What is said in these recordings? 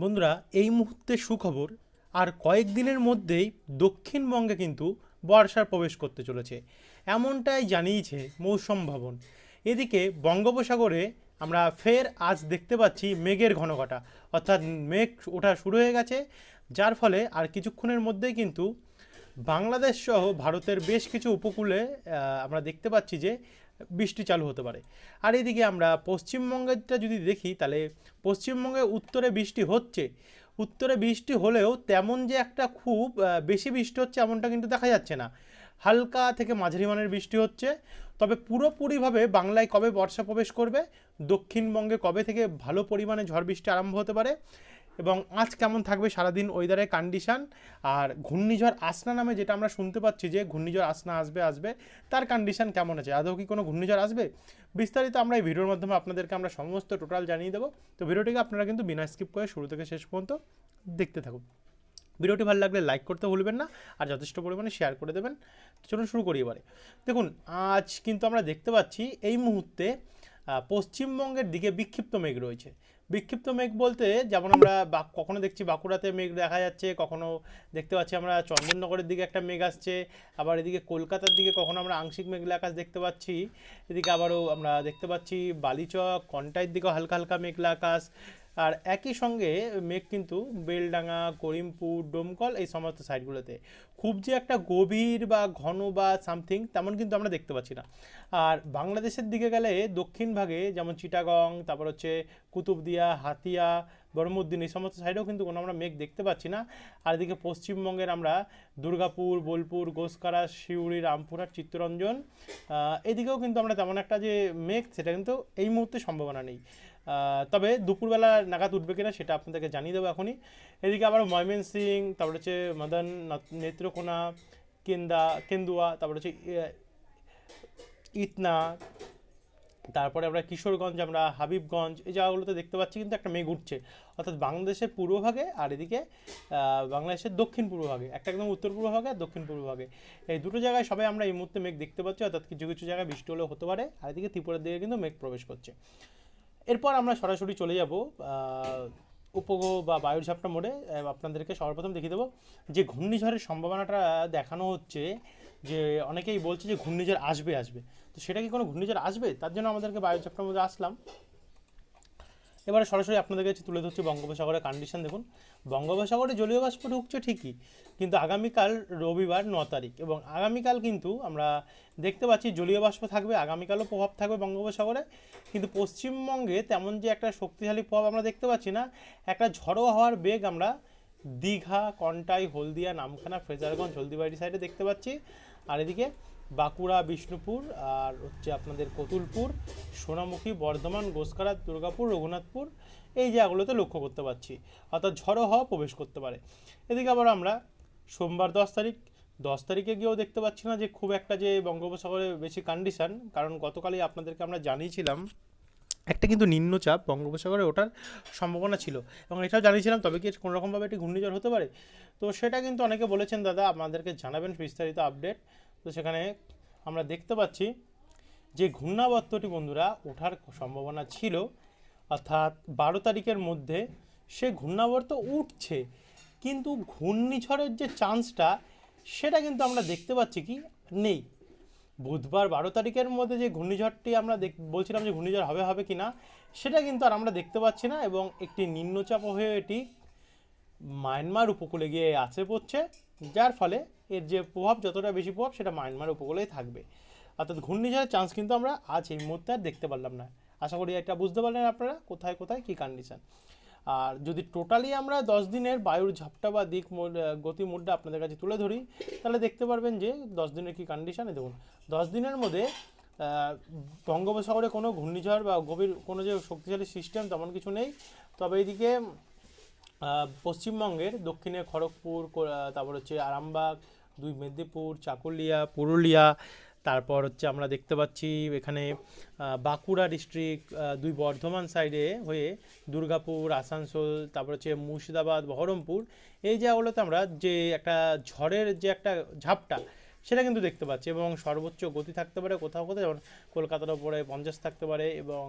বন্ধুরা, এই মুহূর্তে সুখবর, আর কয়েকদিনের মধ্যেই দক্ষিণবঙ্গে কিন্তু বর্ষার প্রবেশ করতে চলেছে। এমনটাই জানিয়েছে মৌসুম ভবন। এদিকে বঙ্গোপসাগরে আমরা ফের আজ দেখতে পাচ্ছি মেঘের ঘনঘটা অর্থাৎ মেঘ ওঠা শুরু হয়ে গেছে, যার ফলে আর কিছুক্ষণের মধ্যেই কিন্তু বাংলাদেশ সহ ভারতের বেশ কিছু উপকূলে আমরা দেখতে পাচ্ছি যে বৃষ্টি চালু হতে পারে। আর এদিকে আমরা পশ্চিমবঙ্গেরটা যদি দেখি, তাহলে পশ্চিমবঙ্গে উত্তরে বৃষ্টি হচ্ছে। উত্তরে বৃষ্টি হলেও তেমন যে একটা খুব বেশি বৃষ্টি হচ্ছে এমনটা কিন্তু দেখা যাচ্ছে না। হালকা থেকে মাঝারি মানের বৃষ্টি হচ্ছে। তবে পুরোপুরিভাবে বাংলায় কবে বর্ষা প্রবেশ করবে? দক্ষিণবঙ্গে কবে থেকে ভালো পরিমাণে ঝড় বৃষ্টি আরম্ভ হতে পারে? এবং আজ কেমন থাকবে সারাদিন ওয়েদারের কন্ডিশন আর ঘূর্ণিঝড় আসনা নামে যেটা আমরা শুনতে পাচ্ছি যে ঘূর্ণিঝড় আসনা আসবে আসবে, তার কন্ডিশন কেমন আছে? আদৌ কি কোনো ঘূর্ণিঝড় আসবে? বিস্তারিত আমরা এই ভিডিওর মাধ্যমে আপনাদেরকে আমরা সমস্ত টোটাল জানিয়ে দেবো। তো ভিডিওটিকে আপনারা কিন্তু বিনা স্কিপ করে শুরু থেকে শেষ পর্যন্ত দেখতে থাকুন। ভিডিওটি ভালো লাগলে লাইক করতে ভুলবেন না আর যথেষ্ট পরিমাণে শেয়ার করে দেবেন। চলুন শুরু করি এবারে। দেখুন, আজ কিন্তু আমরা দেখতে পাচ্ছি এই মুহূর্তে পশ্চিমবঙ্গের দিকে বিক্ষিপ্ত মেঘ রয়েছে। বিক্ষিপ্ত মেঘ বলতে যেমন আমরা কখনো দেখছি বাঁকুড়াতে মেঘ দেখা যাচ্ছে, কখনো দেখতে পাচ্ছি আমরা চন্দননগরের দিকে একটা মেঘ আসছে, আবার এদিকে কলকাতার দিকে কখনো আমরা আংশিক মেঘলা আকাশ দেখতে পাচ্ছি, এদিকে আবারও আমরা দেখতে পাচ্ছি বালিচক কন্টাইয়ের দিকেও হালকা হালকা মেঘলা আকাশ আর একই সঙ্গে মেঘ কিন্তু বেলডাঙ্গা, করিমপুর, ডোমকল এই সমস্ত সাইডগুলোতে। খুব যে একটা গভীর বা ঘন বা সামথিং তেমন কিন্তু আমরা দেখতে পাচ্ছি না। আর বাংলাদেশের দিকে গেলে দক্ষিণ ভাগে যেমন চিটাগং, তারপর হচ্ছে কুতুবদিয়া, হাতিয়া, বরমুদ্দিন এই সমস্ত সাইডেও কিন্তু কোনো আমরা মেঘ দেখতে পাচ্ছি না। আর এদিকে পশ্চিমবঙ্গের আমরা দুর্গাপুর, বোলপুর গোসকারা শিউড়ি রামপুরহাট, চিত্তরঞ্জন এদিকেও কিন্তু আমরা তেমন একটা যে মেঘ, সেটা কিন্তু এই মুহূর্তে সম্ভাবনা নেই। তবে দুপুরবেলা নাগাদ উঠবে কিনা সেটা আপনাদেরকে জানিয়ে দেবো এখনই। এদিকে আবার ময়মেন সিং তারপর হচ্ছে মদন নত- নেত্রকোনা, কেন্দা, কেন্দুয়া, তারপর হচ্ছে ইতনা, তারপরে আমরা কিশোরগঞ্জ, আমরা হাবিবগঞ্জ, এই জায়গাগুলোতে দেখতে পাচ্ছি কিন্তু একটা মেঘ উঠছে। অর্থাৎ বাংলাদেশের পূর্বভাগে আর এদিকে বাংলাদেশের দক্ষিণ পূর্বভাগে একটা একদম উত্তর পূর্বভাগে আর দক্ষিণ পূর্বভাগে এই দুটো জায়গায় সবাই আমরা এই মুহূর্তে মেঘ দেখতে পাচ্ছি, অর্থাৎ কিছু কিছু জায়গায় বৃষ্টি হলেও হতে পারে, আর এদিকে ত্রিপুরার দিকে কিন্তু মেঘ প্রবেশ করছে। এরপর আমরা সরাসরি চলে যাব উপগ্রহ বা বায়ুর ঝাপটা মোড়ে আপনাদেরকে সর্বপ্রথম দেখিয়ে দেবো যে ঘূর্ণিঝড়ের সম্ভাবনাটা দেখানো হচ্ছে যে অনেকেই বলছে যে ঘূর্ণিঝড় আসবে আসবে। তো সেটা কি কোনো ঘূর্ণিঝড় আসবে? তার জন্য আমাদেরকে বায়ুর ঝাপটার মধ্যে আসলাম। এবারে সরাসরি আপনাদের কাছে তুলে ধরছি বঙ্গোপসাগরের কন্ডিশন দেখুন। বঙ্গোপসাগরে জলীয় বাষ্প ঢুকছে ঠিকই, কিন্তু আগামীকাল রবিবার ন তারিখ এবং আগামীকাল কিন্তু আমরা দেখতে পাচ্ছি জলীয় বাষ্প থাকবে, আগামীকালও প্রভাব থাকবে বঙ্গোপসাগরে। কিন্তু পশ্চিমবঙ্গে তেমন যে একটা শক্তিশালী প্রভাব আমরা দেখতে পাচ্ছি না, একটা ঝড়ো হওয়ার বেগ আমরা দীঘা, কন্টাই, হলদিয়া, নামখানা, ফ্রেজারগঞ্জ, হলদিবাড়ি সাইডে দেখতে পাচ্ছি। আর এদিকে বাঁকুড়া, বিষ্ণুপুর আর হচ্ছে আপনাদের কতুলপুর, সোনামুখী, বর্ধমান গোসকারা দুর্গাপুর, রঘুনাথপুর, এই জায়গাগুলোতে লক্ষ্য করতে পারছি। অর্থাৎ ঝড়ো হওয়া প্রবেশ করতে পারে। এদিকে আবার আমরা সোমবার দশ তারিখ, দশ তারিখে গিয়েও দেখতে পাচ্ছি না যে খুব একটা যে বঙ্গোপসাগরে বেশি কন্ডিশন কারণ গতকালই আপনাদেরকে আমরা জানিয়েছিলাম, একটা কিন্তু নিম্নচাপ বঙ্গোপসাগরে ওঠার সম্ভাবনা ছিল এবং এটাও জানিয়েছিলাম, তবে কি কোনো রকমভাবে একটি ঘূর্ণিঝড় হতে পারে? তো সেটা কিন্তু অনেকে বলেছেন, দাদা, আমাদেরকে জানাবেন বিস্তারিত আপডেট তো সেখানে আমরা দেখতে পাচ্ছি যে ঘূর্ণাবর্তটি বন্ধুরা ওঠার সম্ভাবনা ছিল। অর্থাৎ বারো তারিখের মধ্যে সে ঘূর্ণাবর্ত উঠছে। কিন্তু ঘূর্ণিঝড়ের যে চান্সটা, সেটা কিন্তু আমরা দেখতে পাচ্ছি কি? নেই। বুধবার বারো তারিখের মধ্যে যে ঘূর্ণিঝড়টি আমরা দেখ, বলছিলাম যে ঘূর্ণিঝড় হবে হবে কি না সেটা কিন্তু আর আমরা দেখতে পাচ্ছি না এবং একটি নিম্নচাপ হয়ে এটি মায়ানমার উপকূলে গিয়ে আছে পড়ছে, যার ফলে এর যে প্রভাব যতটা বেশি প্রভাব সেটা মায়ানমার উপকূলেই থাকবে। অর্থাৎ ঘূর্ণিঝড়ের চান্স কিন্তু আমরা আজ এই মুহূর্তে আর দেখতে পারলাম না। আশা করি এটা বুঝতে পারলেন আপনারা কোথায় কোথায় কী কন্ডিশান আর যদি টোটালি আমরা দশ দিনের বায়ুর ঝাপটা বা দিক গতি মোডটা আপনাদের কাছে তুলে ধরি, তাহলে দেখতে পারবেন যে দশ দিনের কী কন্ডিশানে দেখুন, দশ দিনের মধ্যে বঙ্গোপসাগরে কোনো ঘূর্ণিঝড় বা গভীর কোনো যে শক্তিশালী সিস্টেম তেমন কিছু নেই। তবে এইদিকে পশ্চিমবঙ্গের দক্ষিণে খড়গপুর তারপর হচ্ছে আরামবাগ, দুই মেদিনীপুর, চাকুলিয়া, পুরুলিয়া, তারপর হচ্ছে আমরা দেখতে পাচ্ছি এখানে বাঁকুড়া ডিস্ট্রিক্ট দুই বর্ধমান সাইডে হয়ে দুর্গাপুর, আসানসোল, তারপর হচ্ছে মুর্শিদাবাদ, বহরমপুর, এই জায়গাগুলোতে আমরা যে একটা ঝড়ের যে একটা ঝাপটা, সেটা কিন্তু দেখতে পাচ্ছি এবং সর্বোচ্চ গতি থাকতে পারে কোথাও কোথাও, যেমন কলকাতার ওপরে পঞ্চাশ থাকতে পারে এবং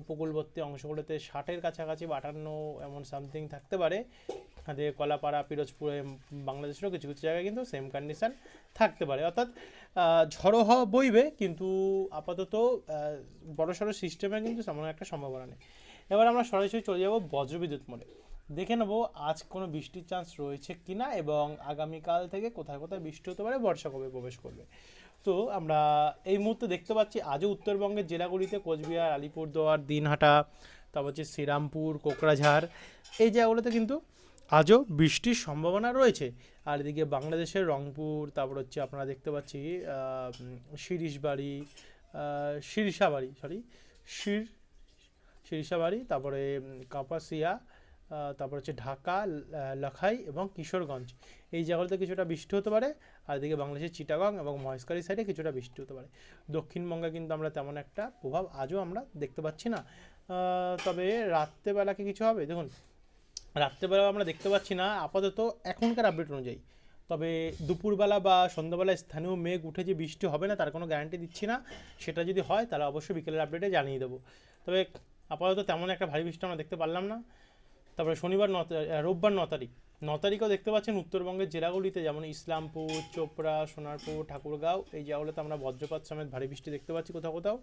উপকূলবর্তী অংশগুলোতে ষাটের কাছাকাছি বা আটান্ন এমন সামথিং থাকতে পারে। আমাদের কলাপাড়া, পিরোজপুরে বাংলাদেশেরও কিছু কিছু জায়গায় কিন্তু সেম কন্ডিশন থাকতে পারে। অর্থাৎ ঝড়ো হওয়া বইবে, কিন্তু আপাতত বড়সড় সিস্টেমে কিন্তু তেমন একটা সম্ভাবনা নেই। এবার আমরা সরাসরি চলে যাব বজ্রবিদ্যুৎ মোড়ে। দেখে নেব আজ কোনো বৃষ্টির চান্স রয়েছে কিনা এবং আগামীকাল থেকে কোথায় কোথায় বৃষ্টি হতে পারে, বর্ষা কবে প্রবেশ করবে। তো আমরা এই মুহূর্তে দেখতে পাচ্ছি আজও উত্তরবঙ্গের জেলাগুলিতে কোচবিহার আলিপুরদুয়ার দিনহাটা তারপর হচ্ছে শ্রীরামপুর কোকরাঝাড় এই জায়গাগুলোতে কিন্তু আজও বৃষ্টির সম্ভাবনা রয়েছে। আর এদিকে বাংলাদেশের রংপুর তারপর হচ্ছে আপনারা দেখতে পাচ্ছি শিরিশবাড়ি আহ, শিরিষাবাড়ি সরি শির শিরিষাবাড়ি তারপরে কাপাসিয়া তারপর হচ্ছে ঢাকা লাখাই এবং কিশোরগঞ্জ। এই জায়গাগুলোতে কিছুটা বৃষ্টি হতে পারে, আর এদিকে বাংলাদেশের চিটাগং এবং মহেশখালী সাইডে কিছুটা বৃষ্টি হতে পারে। দক্ষিণবঙ্গে কিন্তু আমরা তেমন একটা প্রভাব আজও আমরা দেখতে পাচ্ছি না। তবে রাত্রেবেলা কি কিছু হবে? দেখুন রাত্রেবেলা আমরা দেখতে পাচ্ছি না। আপাতত এখনকার আপডেট অনুযায়ী। তবে দুপুরবেলা বা সন্ধ্যাবেলা স্থানীয় মেঘ উঠে যে বৃষ্টি হবে না, তার কোনো গ্যারান্টি দিচ্ছি না। সেটা যদি হয়, তাহলে অবশ্যই বিকেলের আপডেটে জানিয়ে দেবো। তবে আপাতত তেমন একটা ভারী বৃষ্টি আমরা দেখতে পারলাম না। তারপরে শনিবার ন রোববার ন তারিখ। ন তারিখও দেখতে পাচ্ছেন উত্তরবঙ্গের জেলাগুলিতে, যেমন ইসলামপুর, চোপড়া, সোনারপুর, ঠাকুরগাঁও, এই জায়গাগুলোতে আমরা বজ্রপাত সমেত ভারী বৃষ্টি দেখতে পাচ্ছি কোথাও কোথাও।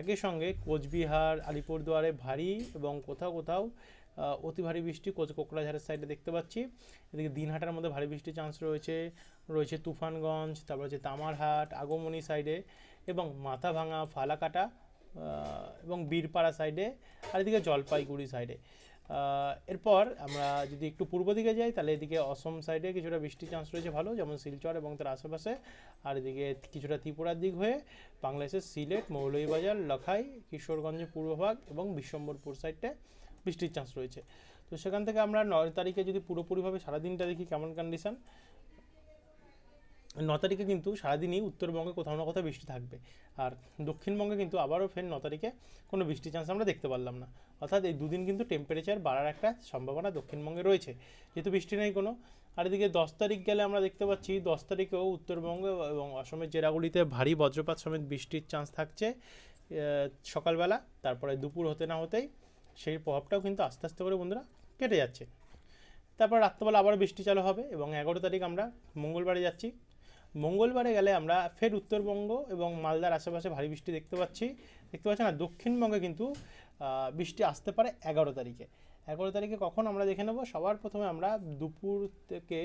একই সঙ্গে কোচবিহার, আলিপুরদুয়ারে ভারী এবং কোথাও কোথাও অতি ভারী বৃষ্টি কোচ কোকরাঝাড়ের সাইডে দেখতে পাচ্ছি। এদিকে দিনহাটার মধ্যে ভারী বৃষ্টির চান্স রয়েছে। রয়েছে তুফানগঞ্জ, তারপর হচ্ছে তামারহাট, আগমনী সাইডে এবং মাথাভাঙা ফালাকাটা এবং বীরপাড়া সাইডে আর এদিকে জলপাইগুড়ি সাইডে এরপর আমরা যদি একটু পূর্ব দিকে যাই, তাহলে এদিকে অসম সাইডে কিছুটা বৃষ্টির চান্স রয়েছে ভালো, যেমন শিলচর এবং তার আশেপাশে। আর এদিকে কিছুটা ত্রিপুরার দিক হয়ে বাংলাদেশের সিলেট, মৌলভীবাজার, লখাই কিশোরগঞ্জের পূর্বভাগ এবং বিশ্বম্বরপুর সাইডে বৃষ্টির চান্স রয়েছে। তো সেখান থেকে আমরা নয় তারিখে যদি পুরোপুরিভাবে সারাদিনটা দেখি, কেমন কন্ডিশন ন তারিখে কিন্তু সারাদিনই উত্তরবঙ্গে কোথাও না কোথাও বৃষ্টি থাকবে। আর দক্ষিণবঙ্গে কিন্তু আবারও ফের ন তারিখে কোনো বৃষ্টির চান্স আমরা দেখতে পারলাম না। অর্থাৎ এই দুদিন কিন্তু টেম্পারেচার বাড়ার একটা সম্ভাবনা দক্ষিণবঙ্গে রয়েছে। যেহেতু বৃষ্টি নেই কোনো, আর এদিকে দশ তারিখ গেলে আমরা দেখতে পাচ্ছি, দশ তারিখেও উত্তরবঙ্গ এবং অসমের জেলাগুলিতে ভারী বজ্রপাত সমেত বৃষ্টির চান্স থাকছে। সকালবেলা, তারপরে দুপুর হতে না হতেই সেই প্রভাবটাও কিন্তু আস্তে আস্তে করে বন্ধুরা কেটে যাচ্ছে। তারপর রাত্রেবেলা আবার বৃষ্টি চালু হবে এবং এগারো তারিখ আমরা মঙ্গলবারে যাচ্ছি। মঙ্গলবারে গেলে আমরা ফের উত্তরবঙ্গ এবং মালদার আশেপাশে ভারী বৃষ্টি দেখতে পাচ্ছি। দেখতে পাচ্ছি না, দক্ষিণবঙ্গে কিন্তু বৃষ্টি আসতে পারে এগারো তারিখে। এগারো তারিখে কখন আমরা দেখে নেব? সবার প্রথমে আমরা দুপুর থেকে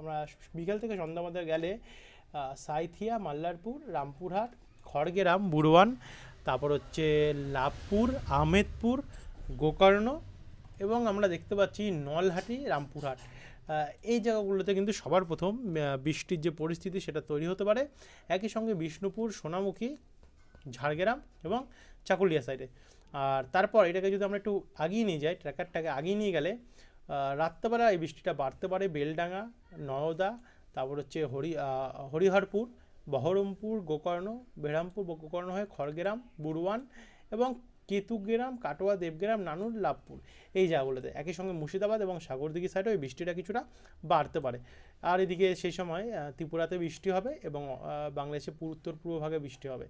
আমরা বিকেল থেকে সন্ধ্যা গেলে সাইথিয়া, মাল্লারপুর, রামপুরহাট, খড়গেরাম বুড়ওয়ান তারপর হচ্ছে লাভপুর, আহমেদপুর, গোকর্ণ এবং আমরা দেখতে পাচ্ছি নলহাটি, রামপুরহাট। এই জায়গাগুলোতে কিন্তু সবার প্রথম বৃষ্টির যে পরিস্থিতি সেটা তৈরি হতে পারে। একই সঙ্গে বিষ্ণুপুর, সোনামুখী, ঝাড়গ্রাম এবং চাকুলিয়া সাইডে। আর তারপর এটাকে যদি আমরা একটু আগিয়ে নিয়ে যাই, ট্র্যাকারটাকে আগিয়ে নিয়ে গেলে রাত্রেবেলা এই বৃষ্টিটা বাড়তে পারে বেলডাঙ্গা, নওদা, তারপর হচ্ছে হরি হরিহরপুর, বহরমপুর, গোকর্ণ বেরামপুর গোকর্ণ হয়ে খড়গ্রাম, বুড়ওয়ান এবং কেতুগ্রাম, কাটোয়া, দেবগ্রাম, নানুর লাভপুর এই জায়গাগুলোতে একই সঙ্গে মুর্শিদাবাদ এবং সাগরদিঘি সাইডে ওই বৃষ্টিটা কিছুটা বাড়তে পারে। আর এদিকে সেই সময় ত্রিপুরাতে বৃষ্টি হবে এবং পূ- উত্তর পূর্ব ভাগে বৃষ্টি হবে।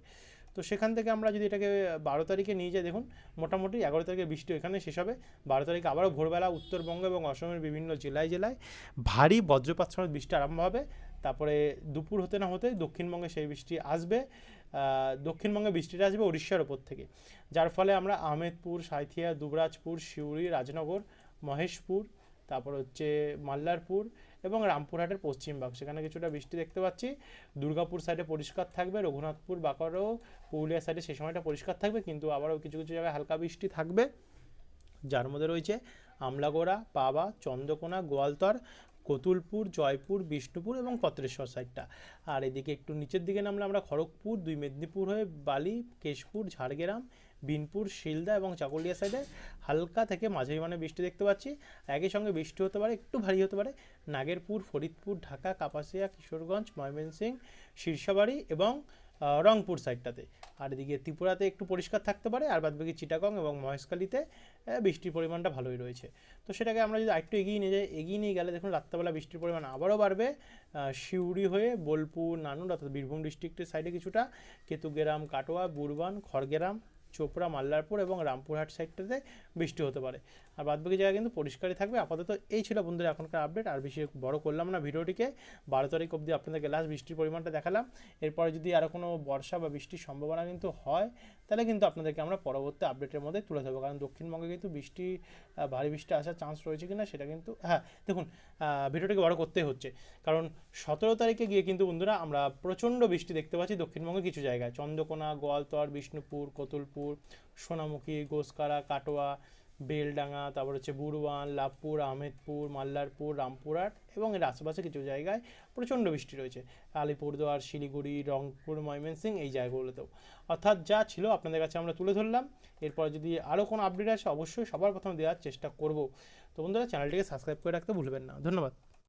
তো সেখান থেকে আমরা যদি এটাকে বারো তারিখে নিয়ে যাই, দেখুন, মোটামুটি এগারো তারিখে বৃষ্টি এখানে শেষ হবে। বারো তারিখে আবারও ভোরবেলা উত্তরবঙ্গ এবং অসমের বিভিন্ন জেলায় জেলায় ভারী বজ্রপাত সমেত বৃষ্টি আরম্ভ হবে। তারপরে দুপুর হতে না হতে দক্ষিণবঙ্গে সেই বৃষ্টি আসবে। দক্ষিণবঙ্গে বৃষ্টিটা আসবে উড়িষ্যার ওপর থেকে। যার ফলে আমরা আহমেদপুর, সাঁইথিয়া, দুবরাজপুর, সিউড়ি, রাজনগর, মহেশপুর, তারপর হচ্ছে মাল্লারপুর এবং রামপুরহাটের পশ্চিমভাগ সেখানে কিছুটা বৃষ্টি দেখতে পাচ্ছি। দুর্গাপুর সাইডে পরিষ্কার থাকবে, রঘুনাথপুর বাঁকুড়াও পুরুলিয়া সাইডে সেই সময়টা পরিষ্কার থাকবে, কিন্তু আবারও কিছু কিছু জায়গায় হালকা বৃষ্টি থাকবে। যার মধ্যে রয়েছে আমলাগোড়া, পাবা, চন্দ্রকোনা, গোয়ালতর কতুলপুর, জয়পুর, বিষ্ণুপুর এবং পত্রেশ্বর সাইডটা। আর এদিকে একটু নিচের দিকে নামলে আমরা খড়গপুর, দুই মেদিনীপুর হয়ে বালি, কেশপুর, ঝাড়গ্রাম, বিনপুর, শিলদা এবং চাকুলিয়া সাইডে হালকা থেকে মাঝারি মানে বৃষ্টি দেখতে পাচ্ছি। একই সঙ্গে বৃষ্টি হতে পারে, একটু ভারী হতে পারে। নাগেরপুর, ফরিদপুর, ঢাকা, কাপাসিয়া, কিশোরগঞ্জ, ময়মনসিংহ শীর্ষাবাড়ি এবং রংপুর সাইডটাতে আর এদিকে ত্রিপুরাতে একটু পরিষ্কার থাকতে পারে, আর বাদবাকি চিটাগং এবং মহেশখালীতে বৃষ্টির পরিমাণটা ভালোই রয়েছে। তো সেটাকে আমরা যদি আরেকটু এগিয়ে নিয়ে যাই, এগিয়ে নিয়ে গেলে দেখুন রাত্রেবেলা বৃষ্টির পরিমাণ আবারও বাড়বে। শিউরি হয়ে বোলপুর, নানুর অর্থাৎ বীরভূম ডিস্ট্রিক্টের সাইডে কিছুটা, কেতুগ্রাম, কাটোয়া, বুরবান, খড়গ্রাম চোপড়া, মাল্লারপুর এবং রামপুরহাট সাইডটাতে বৃষ্টি হতে পারে। আর বাদবাকি জায়গা কিন্তু পরিষ্কারই থাকবে। আপাতত এই ছিল বন্ধুরা এখনকার আপডেট আর বেশি বড় করলাম না ভিডিওটিকে। বারো তারিখ অবধি আপনাদেরকে লাস্ট বৃষ্টির পরিমাণটা দেখালাম। এরপরে যদি আরও কোনো বর্ষা বা বৃষ্টির সম্ভাবনা কিন্তু হয়, তাহলে কিন্তু আপনাদেরকে আমরা পরবর্তী আপডেটের মধ্যে তুলে ধরবো। কারণ দক্ষিণবঙ্গে কিন্তু বৃষ্টি ভারী বৃষ্টি আসার চান্স রয়েছে কিনা সেটা কিন্তু হ্যাঁ দেখুন ভিডিওটাকে বড় করতেই হচ্ছে। কারণ সতেরো তারিখে গিয়ে কিন্তু বন্ধুরা আমরা প্রচণ্ড বৃষ্টি দেখতে পাচ্ছি দক্ষিণবঙ্গে কিছু জায়গায়। চন্দ্রকোনা, গোয়ালতর, বিষ্ণুপুর, কতুলপুর সোনামুখী, গোসকারা, কাটোয়া, বেলডাঙ্গা, তারপর হচ্ছে বুড়ওয়ান লাভপুর, আহমেদপুর, মাল্লারপুর, রামপুরহাট এবং এর আশেপাশে কিছু জায়গায় প্রচণ্ড বৃষ্টি রয়েছে। আলিপুরদুয়ার, শিলিগুড়ি, রংপুর ময়মনসিং এই জায়গাগুলোতেও। অর্থাৎ যা ছিল আপনাদের কাছে আমরা তুলে ধরলাম। এরপর যদি আরও কোনো আপডেট আসে, অবশ্যই সবার প্রথমে দেওয়ার চেষ্টা করব। তো বন্ধুরা, চ্যানেলটিকে সাবস্ক্রাইব করে রাখতে ভুলবেন না। ধন্যবাদ।